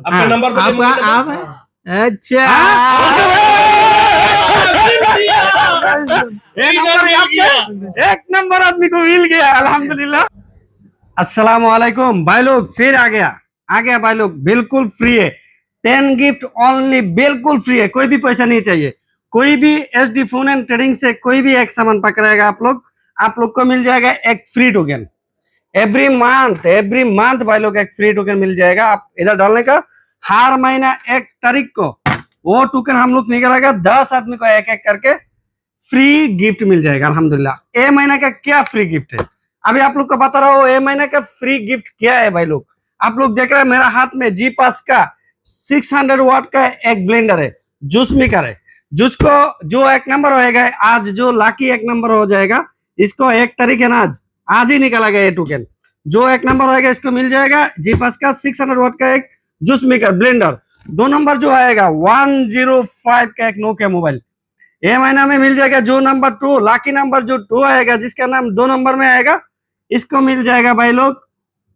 आपका हाँ, नंबर बोलिए, आपका आप नंबर। अच्छा। एक नंबर आपका एक नंबर आदमी को मिल गया अल्हम्दुलिल्लाह। अस्सलाम वालेकुम भाई लोग फिर आ गया। आ गया भाई लोग बिल्कुल फ्री है। टेन गिफ्ट ओनली बिल्कुल फ्री है। कोई भी पैसा नहीं चाहिए। कोई भी H D phone and trading से कोई भी एक सामान पकड़ाएगा आप लोग आप लोग को मिल जाएगा एक free token every month every month भाई लोग एक फ्री टोकन मिल जाएगा। आप इधर डालने का हर महीना एक तारीख को वो टोकन हम लोग निकालेगा दस आदमी को एक एक करके फ्री गिफ्ट मिल जाएगा अलहमदुल्ला ए महीने का क्या फ्री गिफ्ट है? अभी आप लोग को बता रहा हूँ, ए महीने का फ्री गिफ्ट क्या है भाई लोग? आप लोग देख रहे हैं मेरा हाथ में जी पास का 600 वाट का एक ब्लेंडर है जूस मेकर है। जूस को जो एक नंबर होएगा, आज जो लाकी एक नंबर हो जाएगा, इसको एक तारीख है ना आज? आज ही निकाला गया ये टोकन जो एक नंबर होएगा, इसको मिल जाएगा जी पास का 600 वाट का एक जूस मेकर, ब्लेंडर। दो नंबर जो आएगा 105 का एक नोकिया मोबाइल ये महीना में मिल जाएगा जो नंबर टू लाकी नंबर जो टू आएगा, जिसका नाम दो नंबर में आएगा, इसको मिल जाएगा भाई लोग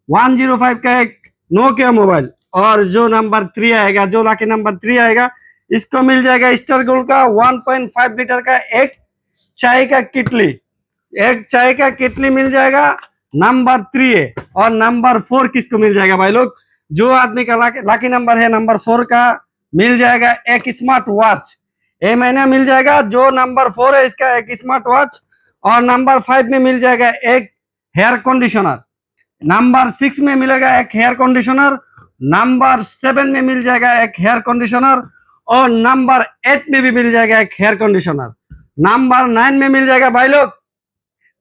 105 का एक नोकिया मोबाइल और जो नंबर थ्री आएगा, जो लाकी नंबर थ्री आएगा, इसको मिल जाएगा स्टार गोल्ड का 1.5 लीटर का एक चाय का किटली। एक चाय का किटली मिल जाएगा, नंबर थ्री है और नंबर फोर किसको मिल जाएगा भाई लोग? जो आदमी का लाकी, नंबर है नंबर फोर का मिल जाएगा एक स्मार्ट वॉच ये महीना मिल जाएगा जो नंबर फोर है इसका एक स्मार्ट वॉच और नंबर फाइव में मिल जाएगा एक हेयर कंडीशनर नंबर सिक्स में मिलेगा एक हेयर कंडीशनर नंबर सेवन में मिल जाएगा एक हेयर कंडीशनर और नंबर एट में भी मिल जाएगा एक हेयर कंडीशनर नंबर नाइन में मिल जाएगा भाई लोग।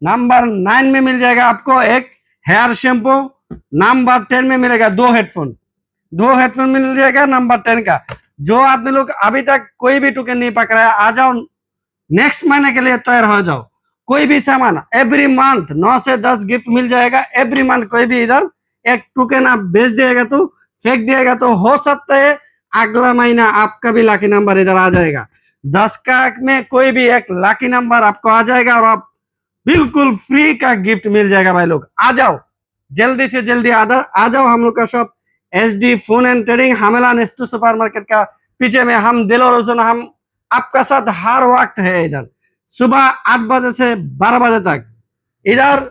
नंबर नाइन में मिल जाएगा आपको एक हेयर शैम्पू नंबर टेन में मिलेगा दो हेडफोन दो हेडफोन मिल जाएगा नंबर टेन का। जो आदमी लोग अभी तक कोई भी टोकन नहीं पकड़ा है, आ जाओ। नेक्स्ट महीने के लिए तैयार हो जाओ। कोई भी सामान एवरी मंथ नौ से दस गिफ्ट मिल जाएगा। एवरी मंथ कोई भी इधर एक टोकन आप बेच दिएगा तो फेंक दिएगा तो हो सकता है अगला महीना आपका भी लाकी नंबर इधर आ जाएगा। दस का में कोई भी एक लाकी नंबर आपको आ जाएगा और आप बिल्कुल फ्री का गिफ्ट मिल जाएगा भाई लोग। आ जाओ। जल्दी से जल्दी आदर आ जाओ हम लोग का shop H D phone and trading हमेला Nesto super market का पीछे में हम दिल और रोशन हम आपका साथ हर वक्त है इधर। सुबह आठ बजे से बारह बजे तक। इधर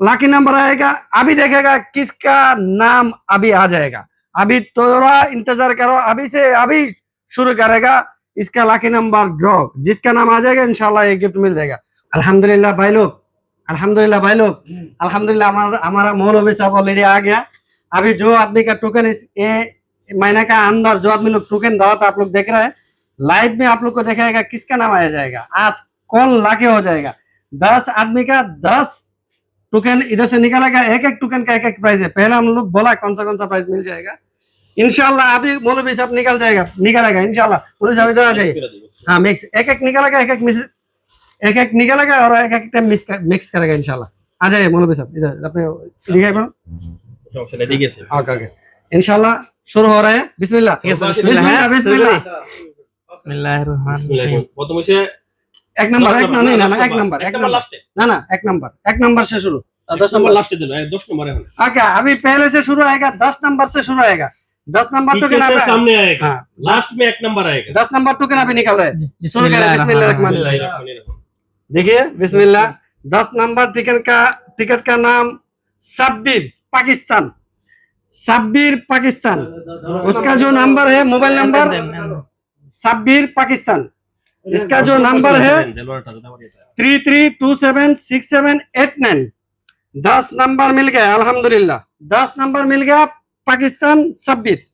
लाकी नंबर आएगा, अभी देखेगा किसका नाम अभी आ जाएगा। अभी थोड़ा इंतज़ार करो, अभी से अभी शुरू करेगा इसका लाकी नंबर ड्रॉ जिसका नाम आ जाएगा इंशाल्लाह ये गिफ्ट मिल जाएगा। अल्हम्दुलिल्लाह भाई लोग अल्हम्दुलिल्लाह भाई लोग अल्हम्दुलिल्लाह हमारा हमारा मौलवी साहब ऑलरेडी आ गया अभी जो आदमी का टोकन इस ये महीने का अंदर जो आदमी लोग टोकन डाला था आप लोग देख रहे हैं लाइव में आप लोग को दिखाएगा किसका नाम आया जाएगा आज कौन लाके हो जाएगा दस आदमी का दस टोकन इधर से निकालेगा एक एक टोकन का एक एक प्राइस है पहले हम लोग बोला कौन सा कौन सा प्राइस मिल जाएगा इनशाला अभी मौलवी साहब निकल जाएगा निकालेगा इनशाला मौलवी साहब इधर आ जाइए हाँ मिक्स एक एक निकालेगा एक एक मिस एक एक निकालेगा और एक एक टाइम मिक्स मिक्स करेगा इंशाल्लाह आ जाइए मौलवी साहब इधर अपने दिखाई बनो সমস্যা নেই, এদিকে এসে। ओके ओके इंशाल्लाह शुरू हो रहा है बिस्मिल्लाह ठीक है, सर, बिस्मिल्लाह बिस्मिल्लाह बिस्मिल्लाहिर्रहमानिर्रहीम প্রথম হচ্ছে एक नंबर एक দশ नहीं ना নম্বর, एक नंबर এক एक নম্বর नंबर লাস্টে ना ना एक नंबर एक नंबर से शुरू দশ নম্বর লাস্টে দিল দশ নম্বর এখন ओके अभी पहले से शुरू आएगा दस नंबर से शुरू आएगा दस नंबर पीछे टोकन से अभी सामने आएगा हाँ लास्ट में एक नंबर आएगा दस नंबर टोकन अभी निकल रहा है शुरू करें बिस्मिल्लाह रहमान बिस्मिल्लाहिर्रहमानिर्रहीम। देखिए बिस्मिल्ला दस नंबर टिकट का टिकट का नाम सब्बीर पाकिस्तान। सब्बीर पाकिस्तान। उसका जो नंबर है मोबाइल नंबर? सब्बीर पाकिस्तान। इसका जो नंबर है three three two seven six seven eight nine. दस नंबर मिल गया अल्हम्दुलिल्लाह। दस नंबर मिल गया पाकिस्तान सब्बीर।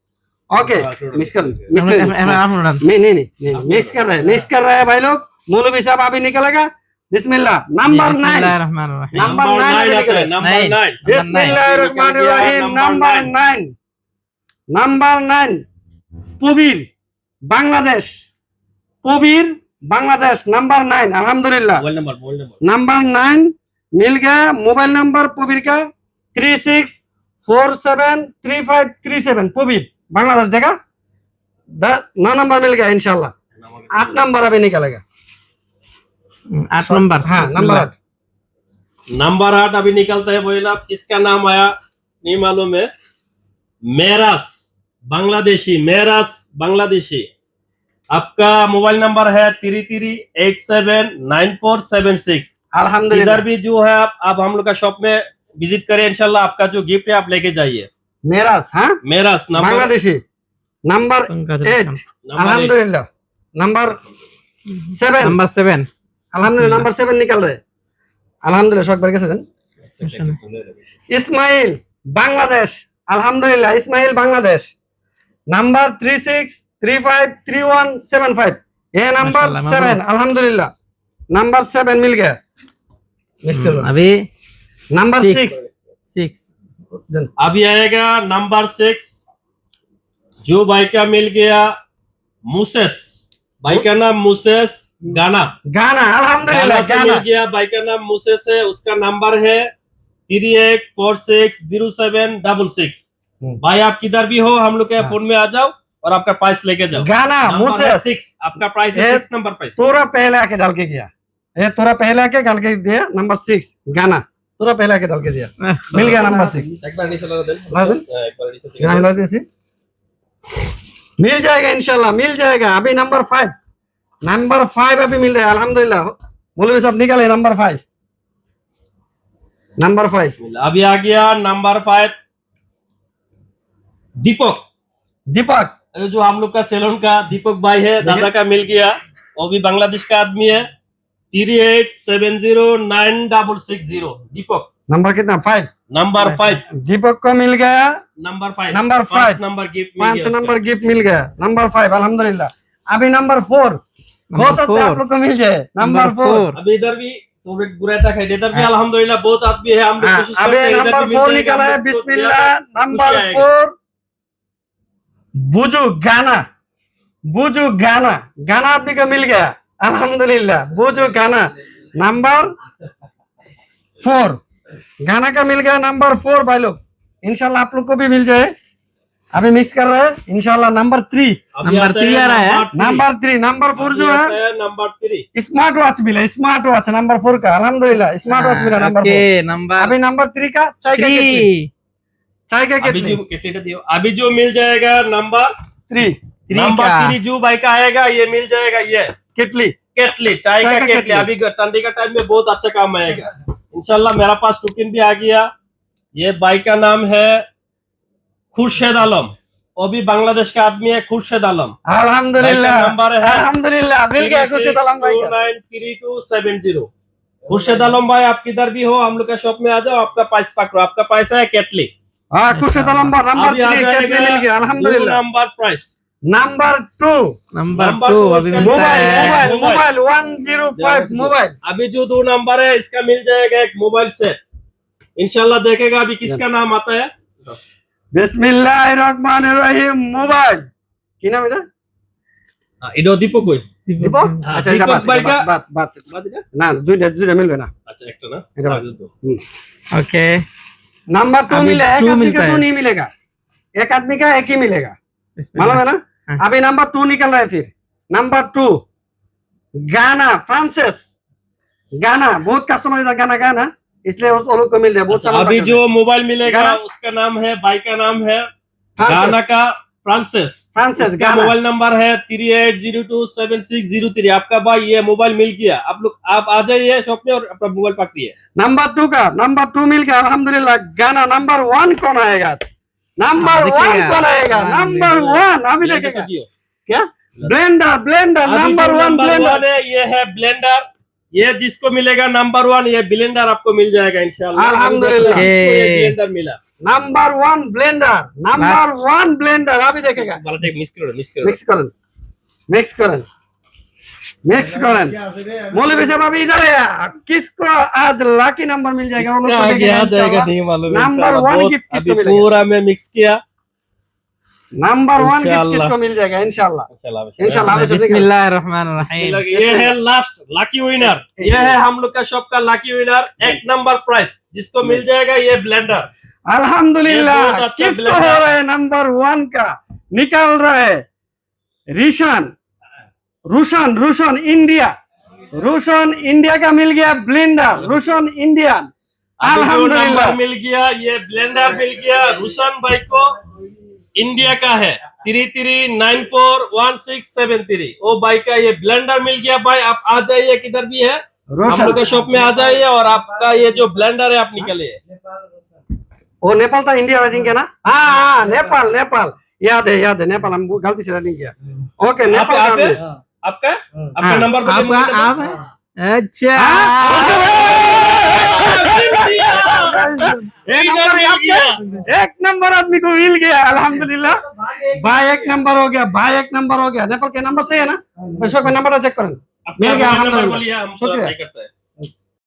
ओके मिस कर नहीं नहीं नहीं मिस कर रहे मिस कर रहे हैं भाई लोग। मोलवी साहब अभी निकलेगा বিসমিল্লাহ নাম্বার 9 নাম্বার নাইন নাম্বার 9 বিসমিল্লাহির রহমানির রহিম number 9 number 9 Kabir Bangladesh. Kabir Bangladesh number 9 আলহামদুলিল্লাহ। নাম্বার 9 মিলগা মোবাইল নাম্বার কবির কা 36473537 কবির বাংলাদেশ দেখা। 9 নাম্বার মিলগা ইনশাআল্লাহ। 8 নাম্বার আবে নিকালেগা। आठ नंबर नंबर आठ नंबर आठ अभी निकलता है बोला किसका नाम आया नहीं मालूम है मेरास बांग्लादेशी मेरास बांग्लादेशी आपका मोबाइल नंबर है three three eight seven nine four seven six इधर भी जो है आप आप हम लोग का शॉप में विज़िट करें इनशाला आपका जो गिफ्ट है आप लेके जाइए मेरास हाँ मेरास बांग्लादेशी नंबर एट अलहमदुल्ला नंबर सेवन नंबर सेवन আলহামদুলিল্লাহ নাম্বার সেভেন নিকাল রে আলহামদুলিল্লাহ শখ বের গেছেন ইসমাইল বাংলাদেশ আলহামদুলিল্লাহ Ismail Bangladesh number three six three five three one seven five ये नंबर माशाल्लाह, सेवन अल्हम्दुलिल्लाह नंबर सेवन मिल गया मिस कर दो। अभी नंबर Six. सिक्स सिक्स अभी आएगा नंबर सिक्स जो भाई का मिल गया मुसेस भाई का नाम मुसेस गाना। गाना गाना अल्हम्दुलिल्लाह गाना। मिल गया भाई का नाम मुसेस है उसका नंबर है three eight four six zero seven double six. हम्म। भाई आप किधर भी हो हम लोग के हाँ। फ़ोन में आ जाओ और आपका प्राइस लेके जाओ। गाना मुझसे सिक्स आपका प्राइस है सिक्स नंबर प्राइस तोरा पहले आके डाल के गया। ये तोरा पहले आके डाल के दिया नंबर सिक्स गाना तोरा पहले आके डाल के दिया। मिल गया नंबर सिक्स एक बार नीचे लगा दे एक बार नीचे। यहाँ दे मिल जाएगा इंशाल्लाह मिल जाएगा। अभी नंबर फाइव नंबर फाइव अभी मिल रहा है अल्हम्दुलिल्लाह मौलवी साहब निकाले नंबर फाइव नंबर फाइव अभी आ गया नंबर फाइव दीपक दीपक जो हम लोग का सैलून का दीपक भाई है दादा का मिल गया वो भी बांग्लादेश का आदमी है three eight seven zero nine double six zero Deepak number कितना? फाइव नंबर फाइव दीपक को मिल गया। Number five number five number gift पाँच नंबर गिफ्ट मिल गया। नंबर फाइव अल्हम्दुलिल्लाह अभी नंबर फोर हो Number सकता है आप four. लोग को मिल जाए नंबर फोर अभी इधर भी तो एक बुरा तक है इधर भी अल्हम्दुलिल्लाह बहुत आदमी है हम लोग हाँ, कोशिश अभी करते हैं इधर नंबर भी मिल फोर जाएगा, निकाला है हम लोग को बिस्मिल्लाह ज़्यादा नंबर आएगा। फोर बुजू गाना बुजू गाना गाना आदमी को मिल गया अल्हम्दुलिल्लाह बुजू गाना नंबर फोर गाना का मिल गया नंबर फोर भाई लोग इंशाल्लाह आप लोग को भी मिल जाए। अभी मिक्स कर रहे हैं? इंशाल्लाह नंबर थ्री नंबर three आ रहा है। नंबर थ्री नंबर फोर जो है। नंबर थ्री स्मार्ट वॉच मिला स्मार्ट वॉच नंबर फोर का। अल्हम्दुलिल्लाह स्मार्ट वॉच मिला नंबर नंबर अभी नंबर थ्री का चाय का चाय का अभी जो अभी जो मिल जाएगा नंबर थ्री नंबर थ्री जो भाई का आएगा ये मिल जाएगा ये। केटली केटली चाय का केटली केटली। अभी ठंडी का टाइम में बहुत अच्छा काम आएगा। इंशाल्लाह मेरा पास टोकन भी आ गया। ये बाइक का नाम है खुर्शेद आलम वो भी बांग्लादेश का आदमी है खुर्शेद आलम अल्हम्दुलिल्लाह भाई का नंबर है अल्हम्दुलिल्लाह मिल गया खुर्शीद आलम भाई का three two seven zero Khurshid Alam भाई आप किधर भी हो हम लोग का शॉप में आ जाओ आपका पैसा पकड़ो आपका पैसा है केटली हाँ खुर्शीद आलम भाई नंबर अभी आ थ्री केटली मिल गया अल्हम्दुलिल्लाह number price number two number Number two two अभी उसका मिलता मोबाइल है mobile mobile one zero five mobile अभी जो दो नंबर है इसका मिल जाएगा एक मोबाइल सेट इंशाल्लाह देखेगा अभी किसका नाम आता है বিসমিল্লাহির রহমানির রহিম মোবাইল কি নাম এটা এটা দীপক কই দীপক হ্যাঁ, আচ্ছা এটা দীপক বাদ ভাই বাদ का- বাদ বাদ না দুইটা দুইটা মিলবে না अच्छा एक तो ना এটা বাদ। आगे दो। ओके नंबर टू अभी मिला एक two आदमी मिलता का टू है। नहीं मिलेगा एक आदमी का एक ही मिलेगा मालूम है ना हाँ। अभी नंबर टू निकल रहा है फिर नंबर टू गाना फ्रांसिस गाना बहुत कस्टमर इधर गाना गाना इसलिए उस लोग को मिल जाए बहुत अच्छा, सारा अभी जो मोबाइल मिलेगा उसका नाम है भाई का नाम है गाना का फ्रांसिस। फ्रांसिस गाना मोबाइल नंबर है three eight zero two seven six zero three. आपका भाई ये मोबाइल मिल गया। आप लोग आप आ जाइए शॉप में और अपना मोबाइल पकड़िए। नंबर टू का नंबर टू मिल गया अल्हम्दुलिल्लाह गाना नंबर वन कौन आएगा? नंबर हाँ, वन कौन आएगा? हाँ, नंबर वन अभी देखेगा क्या? Blender blender number one blender ये है ब्लेंडर ये जिसको मिलेगा नंबर वन ये ब्लेंडर आपको मिल जाएगा इंशाल्लाह अल्हम्दुलिल्लाह। ये ब्लेंडर मिला। Number one blender number one blender अभी देखेगा। करो मिक्स करें। मिक्स करें मिक्स करें मौलवी साहब अभी इधर है। किसको आज लाकी नंबर मिल जाएगा? नंबर वन मिलेगा? पूरा मैं मिक्स किया। नंबर वन गिफ्ट इंशाल्लाह। किसको मिल जाएगा इंशाल्लाह इंशाल्लाह इंशाल्लाह हमें चलेगा। बिस्मिल्लाह रहमान रहीम ये है लास्ट लकी विनर ये है हम लोग का शॉप का लकी विनर एक नंबर प्राइस जिसको मिल जाएगा ये ब्लेंडर ये अल्हम्दुलिल्लाह बहुत अच्छा किसको blender हो रहा है नंबर वन का निकल रहा है रिशन रुशन रुशन इंडिया रुशन इंडिया का मिल गया ब्लेंडर रुशन इंडियन अभी जो अल्हम्दुलिल्लाह नंबर मिल गया ये ब्लेंडर मिल गया रुशन भाई को इंडिया का है। Three three nine four one six seven three वो बाइक का ये ब्लेंडर मिल गया भाई। आप आ जाइए किधर भी है। हम लोग के शॉप में आ जाइए और आपका ये जो ब्लेंडर है आप निकलिए। वो नेपाल था इंडिया राइडिंग ना? हाँ हाँ नेपाल नेपाल। याद है याद है नेपाल। हम गलती से राइडिंग किया। ओके नेपाल। आपका आपका? हाँ। नंबर आप अच्छा। एक नंबर एक नंबर आदमी को मिल गया अलहमदुल्ला भाई एक नंबर हो गया भाई एक नंबर हो गया। नेपाल के नंबर से है ना? अशोक भाई नंबर चेक करें। मिल गया हम शुक्रिया। हैं।